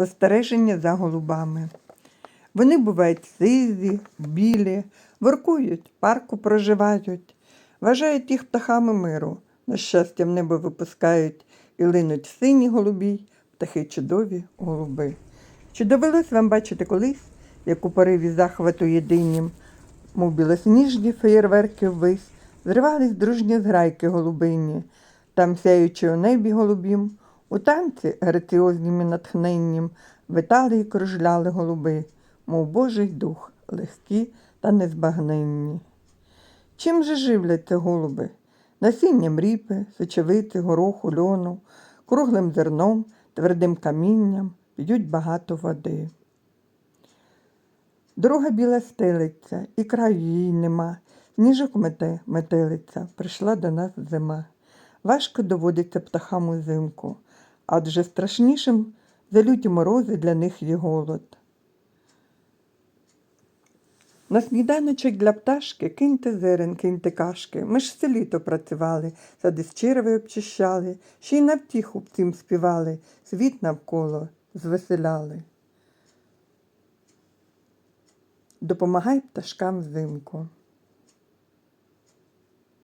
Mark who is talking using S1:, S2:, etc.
S1: Спостереження за голубами. Вони бувають сизі, білі, воркують, парку проживають, вважають їх птахами миру, на щастя в небо випускають і линуть сині голубі, птахи чудові голуби. Чи довелось вам бачити колись, як у пориві захвату єдинім, мов білосніжні феєрверки ввись, зривались дружні зграйки голубині, там сяючи у небі голубім, у танці граціознім і витали і кружляли голуби, мов Божий дух, легкі та незбагненні. Чим же живляться голуби? Насінням ріпи, сочевиці, гороху, льону, круглим зерном, твердим камінням, п'ють багато води. Друга біла стелиця, і краю їй нема. Сніжок мете, метелиця, прийшла до нас зима. Важко доводиться птахам узимку, адже страшнішим за люті морози для них є голод. На сніданочок для пташки киньте зерен, киньте кашки. Ми ж все літо працювали, сади з черви обчищали, ще й на втіху цим співали, світ навколо звеселяли. Допомагай пташкам взимку.